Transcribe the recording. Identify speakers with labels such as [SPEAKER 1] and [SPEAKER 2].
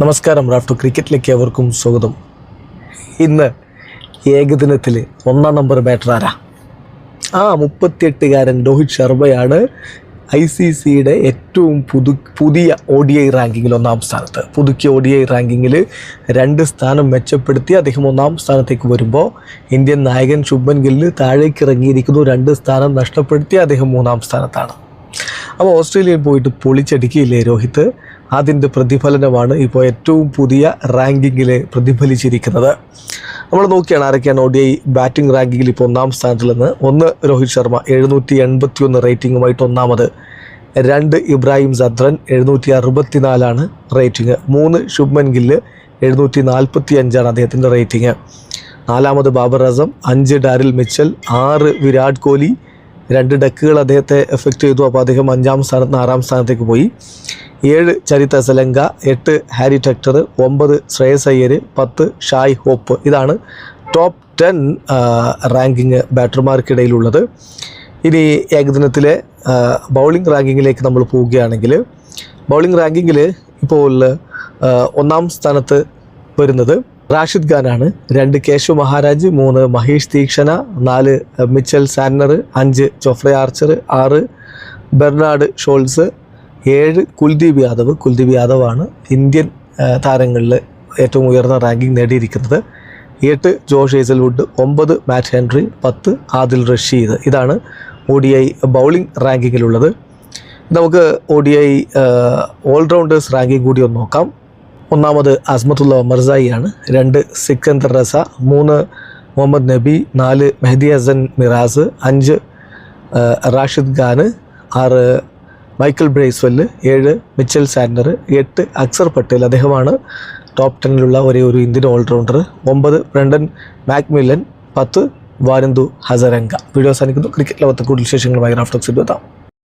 [SPEAKER 1] നമസ്കാരം റാഫ്റ്റോ ക്രിക്കറ്റിലേക്ക് അവർക്കും സ്വാഗതം. ഇന്ന് ഏകദിനത്തിൽ ഒന്നാം നമ്പർ ബാറ്റർ ആരാ? ആ മുപ്പത്തിയെട്ടുകാരൻ രോഹിത് ശർമ്മയാണ് ഐ സി സിയുടെ ഏറ്റവും പുതു പുതിയ ഒ ഡി ഐ റാങ്കിങ്ങിൽ ഒന്നാം സ്ഥാനത്ത്. പുതുക്കിയ ഒ ഡി ഐ റാങ്കിങ്ങിൽ രണ്ട് സ്ഥാനം മെച്ചപ്പെടുത്തി അദ്ദേഹം ഒന്നാം സ്ഥാനത്തേക്ക് വരുമ്പോൾ ഇന്ത്യൻ നായകൻ ശുഭൻ ഗില്ല് താഴേക്ക് ഇറങ്ങിയിരിക്കുന്നു രണ്ട് സ്ഥാനം നഷ്ടപ്പെടുത്തി അദ്ദേഹം മൂന്നാം സ്ഥാനത്താണ്. അപ്പോൾ ഓസ്ട്രേലിയയിൽ പോയിട്ട് പൊളിച്ചടിക്കില്ലേ രോഹിത്? അതിന്റെ പ്രതിഫലനമാണ് ഇപ്പോൾ ഏറ്റവും പുതിയ റാങ്കിങ്ങിൽ പ്രതിഫലിച്ചിരിക്കുന്നത്. നമ്മൾ നോക്കിയാണ് ആരൊക്കെയാണ് ഒ ഡി ഐ ബാറ്റിംഗ് റാങ്കിങ്ങിൽ ഇപ്പോൾ ഒന്നാം സ്ഥാനത്തിൽ നിന്ന് ഒന്ന് രോഹിത് ശർമ്മ എഴുന്നൂറ്റി എൺപത്തി ഒന്ന് റേറ്റിംഗുമായിട്ട് ഒന്നാമത്. രണ്ട് ഇബ്രാഹിം സദ്രൻ എഴുന്നൂറ്റി അറുപത്തി നാലാണ് റേറ്റിംഗ് മൂന്ന് ശുഭ്മൻ ഗില്ല് എഴുന്നൂറ്റി നാൽപ്പത്തി അഞ്ചാണ് അദ്ദേഹത്തിന്റെ റേറ്റിംഗ് നാലാമത് ബാബർ അസം അഞ്ച് ഡാരിൽ മിച്ചൽ ആറ് വിരാട് കോഹ്ലി രണ്ട് ഡക്കുകൾ അദ്ദേഹത്തെ എഫക്റ്റ് ചെയ്തു. അപ്പോൾ അദ്ദേഹം അഞ്ചാം സ്ഥാനത്ത് നിന്ന് ആറാം സ്ഥാനത്തേക്ക് പോയി. ഏഴ് ചരിത സലങ്ക എട്ട് ഹാരി ടെക്ടർ ഒമ്പത് ശ്രേയസ് അയ്യർ പത്ത് ഷായ് ഹോപ്പ്. ഇതാണ് ടോപ്പ് ടെൻ റാങ്കിങ് ബാറ്റർമാർക്കിടയിലുള്ളത് ഇനി ഏകദിനത്തിലെ ബൗളിംഗ് റാങ്കിങ്ങിലേക്ക് നമ്മൾ പോവുകയാണെങ്കിൽ ബൗളിംഗ് റാങ്കിങ്ങിൽ ഇപ്പോൾ ഒന്നാം സ്ഥാനത്ത് വരുന്നത് റാഷിദ് ഖാനാണ്. രണ്ട് കേശവ് മഹാരാജ് മൂന്ന് മഹേഷ് തീക്ഷണ നാല് മിച്ചൽ സാന്നർ അഞ്ച് ജോഫ്രെ ആർച്ചർ ആറ് ബെർണാഡ് ഷോൾസ് ഏഴ് കുൽദീപ് യാദവ് കുൽദീപ് യാദവാണ് ഇന്ത്യൻ താരങ്ങളിൽ ഏറ്റവും ഉയർന്ന റാങ്കിങ് നേടിയിരിക്കുന്നത്. എട്ട് ജോഷ് ഏസൽവുഡ് ഒമ്പത് മാറ്റ് ഹെൻറി പത്ത് ആദിൽ റഷീദ്. ഇതാണ് ഒ ഡി ഐ ബൗളിംഗ് റാങ്കിങ്ങിലുള്ളത്. നമുക്ക് O D I allrounders ranking കൂടി ഒന്ന് നോക്കാം. ഒന്നാമത് അസ്മത്തുള്ള ആണ് രണ്ട് സിക്കന്ദർ റസ മൂന്ന് മുഹമ്മദ് നബി നാല് മെഹദി ഹസൻ മിറാസ് അഞ്ച് റാഷിദ് ഖാന് ആറ് മൈക്കിൾ ബ്രേസ്വെല്ല് ഏഴ് മിച്ചൽ സാൻഡർ എട്ട് അക്സർ പട്ടേൽ അദ്ദേഹമാണ് ടോപ്പ് ടെന്നിലുള്ള ഒരേ ഒരു ഇന്ത്യൻ ഓൾറൗണ്ടർ ഒമ്പത് ബ്രണ്ടൻ മാക്മില്ലൻ. പത്ത് വാരന്തു ഹസരംഗ. വീഡിയോ അവസാനിക്കുന്നു. ക്രിക്കറ്റ് ലോകത്തെ കൂടുതൽ വിശേഷങ്ങളുമായി റാഫ്റ്റോക്സ് എത്താം.